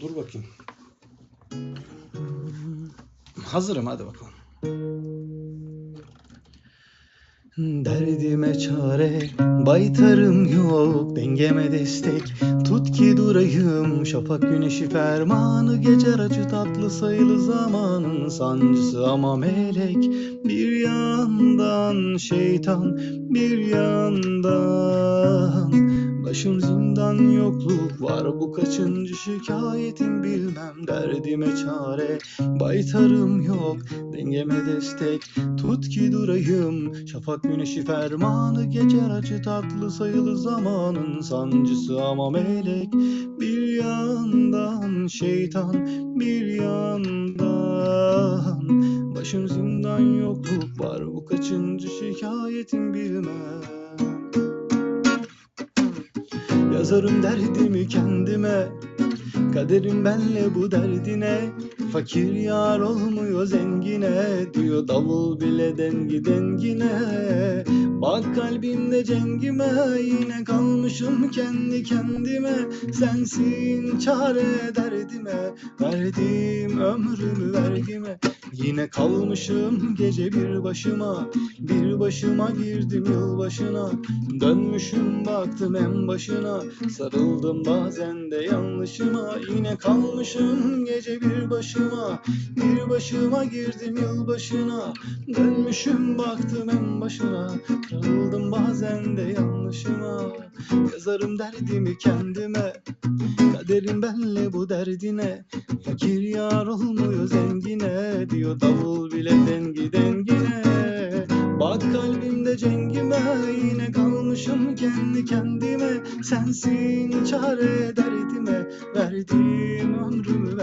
Dur bakayım. Hazırım hadi bakalım. Derdime çare, baytarım yok, dengeme destek. Tut ki durayım, şafak güneşi fermanı, geçer acı tatlı sayılı zamanın sancısı ama melek. Bir yandan şeytan, bir yandan Başım zindan yokluk var bu kaçıncı şikayetim bilmem. Derdime çare Baytarım yok. Dengeme destek tut ki durayım. Şafak güneşi fermanı geçer acı tatlı sayılı zamanın sancısı. Ama melek Bir yandan şeytan bir yandan. Başım zindan yokluk var bu kaçıncı şikayetim bilmem Yazarım derdimi kendime. Kaderim benle bu derdine. Fakir yar olmuyor zengine Diyor davul bile dengi dengine Bak kalbimde cengime Yine kalmışım kendi kendime. Sensin çare derdime Verdiğim ömrümü vergime. Yine kalmışım gece bir başıma Bir başıma girdim yılbaşına. Dönmüşüm baktım en başına Sarıldım bazen de yanlışıma. Yine kalmışım gece bir başıma Bir başıma girdim yılbaşına. Dönmüşüm baktım en başına Sarıldım bazen de yanlışıma. Yazarım derdimi kendime. Kaderim benle bu derdine. Fakir yar olmuyor zengine Diyor davul bile dengi dengine. Bak kalbimde cengime Yine kalmışım kendi kendime. Sensin çare derdime Verdiğim ömrümü